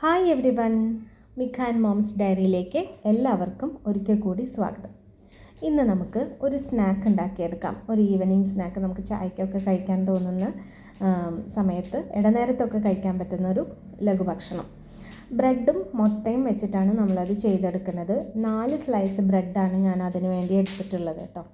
Hi everyone മിഖാൻ moms ഡയറിയിലേക്ക് എല്ലാവർക്കും ഒരിക്കൽ കൂടി സ്വാഗതം. ഇന്ന് നമുക്ക് ഒരു സ്നാക്ക് ഉണ്ടാക്കിയെടുക്കാം. ഒരു ഈവനിങ് സ്നാക്ക് നമുക്ക് ചായക്കൊക്കെ കഴിക്കാൻ തോന്നുന്ന സമയത്ത് ഇടനേരത്തൊക്കെ കഴിക്കാൻ പറ്റുന്ന ഒരു ലഘുഭക്ഷണം ബ്രെഡും മുട്ടയും വെച്ചിട്ടാണ് നമ്മളത് ചെയ്തെടുക്കുന്നത്. നാല് സ്ലൈസ് ബ്രെഡാണ് ഞാൻ അതിന് വേണ്ടി എടുത്തിട്ടുള്ളത് കേട്ടോ.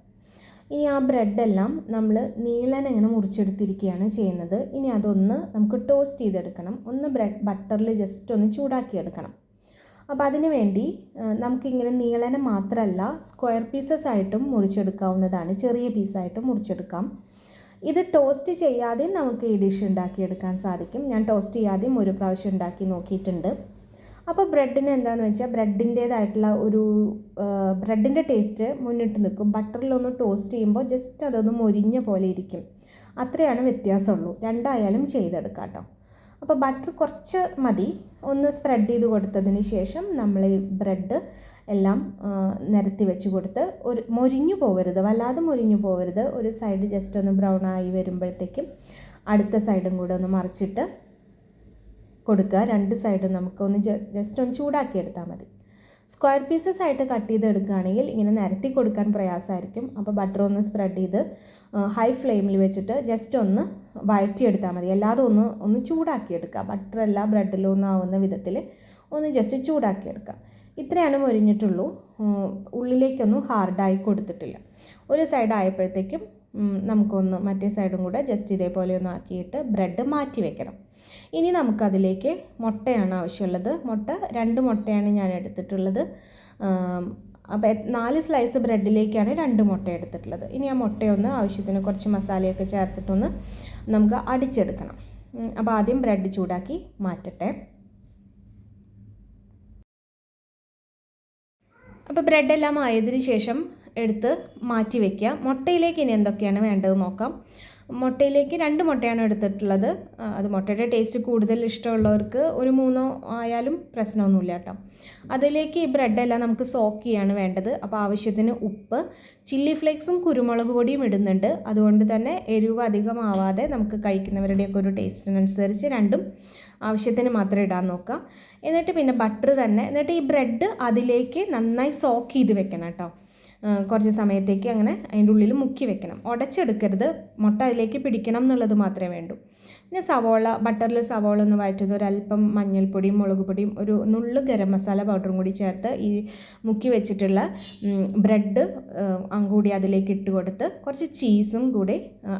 ഇനി ആ ബ്രെഡെല്ലാം നമ്മൾ നീളൻ ഇങ്ങനെ മുറിച്ചെടുത്തിരിക്കുകയാണ് ചെയ്യുന്നത്. ഇനി അതൊന്ന് നമുക്ക് ടോസ്റ്റ് ചെയ്തെടുക്കണം. ഒന്ന് ബ്രെഡ് ബട്ടറിൽ ജസ്റ്റ് ഒന്ന് ചൂടാക്കിയെടുക്കണം. അപ്പോൾ അതിനു വേണ്ടി നമുക്കിങ്ങനെ നീളനെ മാത്രമല്ല സ്ക്വയർ പീസസ് ആയിട്ടും മുറിച്ചെടുക്കാവുന്നതാണ്. ചെറിയ പീസായിട്ടും മുറിച്ചെടുക്കാം. ഇത് ടോസ്റ്റ് ചെയ്യാതെ നമുക്ക് ഈ ഡിഷ് ഉണ്ടാക്കിയെടുക്കാൻ സാധിക്കും. ഞാൻ ടോസ്റ്റ് ചെയ്യാതെയും ഒരു പ്രാവശ്യം ഉണ്ടാക്കി നോക്കിയിട്ടുണ്ട്. അപ്പോൾ ബ്രെഡിന് എന്താണെന്ന് വെച്ചാൽ ബ്രെഡിന്റേതായിട്ടുള്ള ഒരു ബ്രെഡിന്റെ ടേസ്റ്റ് മുന്നിട്ട് നിൽക്കും. ബട്ടറിലൊന്ന് ടോസ്റ്റ് ചെയ്യുമ്പോൾ ജസ്റ്റ് അതൊന്ന് മൊരിഞ്ഞ പോലെ ഇരിക്കും. അത്രയാണ് വ്യത്യാസമുള്ളൂ. രണ്ടായാലും ചെയ്തെടുക്കാം കേട്ടോ അപ്പോൾ ബട്ടർ കുറച്ച് മതി. ഒന്ന് സ്പ്രെഡ് ചെയ്ത് കൊടുത്തതിന് ശേഷം നമ്മൾ ഈ ബ്രെഡ് എല്ലാം നിരത്തി വെച്ച് കൊടുത്ത് ഒരു മൊരിഞ്ഞു പോകരുത് വല്ലാതെ മൊരിഞ്ഞു പോകരുത് ഒരു സൈഡ് ജസ്റ്റ് ഒന്ന് ബ്രൗൺ ആയി വരുമ്പോഴത്തേക്കും അടുത്ത സൈഡും കൂടെ ഒന്ന് മറിച്ചിട്ട് കൊടുക്കുക. രണ്ട് സൈഡും നമുക്കൊന്ന് ജസ്റ്റ് ഒന്ന് ചൂടാക്കി എടുത്താൽ മതി. സ്ക്വയർ പീസസ് ആയിട്ട് കട്ട് ചെയ്ത് എടുക്കുകയാണെങ്കിൽ ഇങ്ങനെ നിരത്തി കൊടുക്കാൻ പ്രയാസമായിരിക്കും. അപ്പോൾ ബട്ടർ ഒന്ന് സ്പ്രെഡ് ചെയ്ത് ഹൈ ഫ്ലെയിമിൽ വെച്ചിട്ട് ജസ്റ്റ് ഒന്ന് വഴറ്റിയെടുത്താൽ മതി. അല്ലാതെ ഒന്ന് ഒന്ന് ചൂടാക്കിയെടുക്കുക ബട്ടർ എല്ലാ ബ്രെഡിലും ഒന്നും ആവുന്ന വിധത്തിൽ ഒന്ന് ജസ്റ്റ് ചൂടാക്കിയെടുക്കുക ഇത്രയാണ് മൊരിഞ്ഞിട്ടുള്ളൂ. ഉള്ളിലേക്കൊന്നും ഹാർഡായി കൊടുത്തിട്ടില്ല. ഒരു സൈഡ് ആയപ്പോഴത്തേക്കും നമുക്കൊന്ന് മറ്റേ സൈഡും കൂടെ ജസ്റ്റ് ഇതേപോലെ ഒന്ന് ആക്കിയിട്ട് ബ്രെഡ് മാറ്റി വെക്കണം. ഇനി നമുക്കതിലേക്ക് മുട്ടയാണ് ആവശ്യമുള്ളത്. മുട്ട രണ്ട് മുട്ടയാണ് ഞാൻ എടുത്തിട്ടുള്ളത്. അപ്പോൾ നാല് സ്ലൈസ് ബ്രെഡിലേക്കാണ് രണ്ട് മുട്ട എടുത്തിട്ടുള്ളത്. ഇനി ആ മുട്ടയൊന്ന് ആവശ്യത്തിന് കുറച്ച് മസാലയൊക്കെ ചേർത്തിട്ടൊന്ന് നമുക്ക് അടിച്ചെടുക്കണം. അപ്പോൾ ആദ്യം ബ്രെഡ് ചൂടാക്കി മാറ്റട്ടെ. അപ്പോൾ ബ്രെഡെല്ലാം ആയതിനു ശേഷം എടുത്ത് മാറ്റി വെക്കുക. മുട്ടയിലേക്ക് ഇനി എന്തൊക്കെയാണ് വേണ്ടത് നോക്കാം. മുട്ടയിലേക്ക് രണ്ട് മുട്ടയാണ് എടുത്തിട്ടുള്ളത്. അത് മുട്ടയുടെ ടേസ്റ്റ് കൂടുതൽ ഇഷ്ടമുള്ളവർക്ക് ഒരു മൂന്നോ ആയാലും പ്രശ്നമൊന്നുമില്ല കേട്ടോ. അതിലേക്ക് ഈ ബ്രെഡെല്ലാം നമുക്ക് സോക്ക് ചെയ്യാണ് വേണ്ടത്. അപ്പോൾ ആവശ്യത്തിന് ഉപ്പ് ചില്ലി ഫ്ലേക്സും കുരുമുളക് പൊടിയും ഇടുന്നുണ്ട്. അതുകൊണ്ട് തന്നെ എരിവ് അധികമാവാതെ നമുക്ക് കഴിക്കുന്നവരുടെയൊക്കെ ഒരു ടേസ്റ്റിനനുസരിച്ച് രണ്ടും ആവശ്യത്തിന് മാത്രം ഇടാൻ നോക്കാം. എന്നിട്ട് പിന്നെ ബട്ടർ തന്നെ. എന്നിട്ട് ഈ ബ്രെഡ് അതിലേക്ക് നന്നായി സോക്ക് ചെയ്ത് വെക്കണം കേട്ടോ. കുറച്ച് സമയത്തേക്ക് അങ്ങനെ അതിന്റെ ഉള്ളിൽ മുക്കി വെക്കണം. ഉടച്ചെടുക്കരുത്. മുട്ട അതിലേക്ക് പിടിക്കണം എന്നുള്ളത് മാത്രമേ വേണ്ടൂ. പിന്നെ സവോള ബട്ടറിൽ സവോള ഒന്ന് വഴറ്റുന്ന ഒരല്പം മഞ്ഞൾപ്പൊടിയും മുളക് പൊടിയും ഒരു നുള്ളു ഗരം മസാല പൗഡറും കൂടി ചേർത്ത് ഈ മുക്കി വെച്ചിട്ടുള്ള ബ്രെഡ് കൂടി അതിലേക്ക് ഇട്ട് കൊടുത്ത് കുറച്ച് ചീസും കൂടി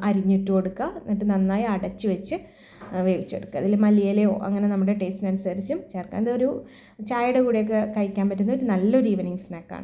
അരിഞ്ഞിട്ട് കൊടുക്കുക. എന്നിട്ട് നന്നായി അടച്ച് വെച്ച് വേവിച്ചെടുക്കുക. അതിൽ മല്ലിയിലയോ അങ്ങനെ നമ്മുടെ ടേസ്റ്റിനനുസരിച്ചും ചേർക്കാം. ഇതൊരു ചായയുടെ കൂടെയൊക്കെ കഴിക്കാൻ പറ്റുന്ന ഒരു നല്ലൊരു ഈവനിങ് സ്നാക്കാണ്.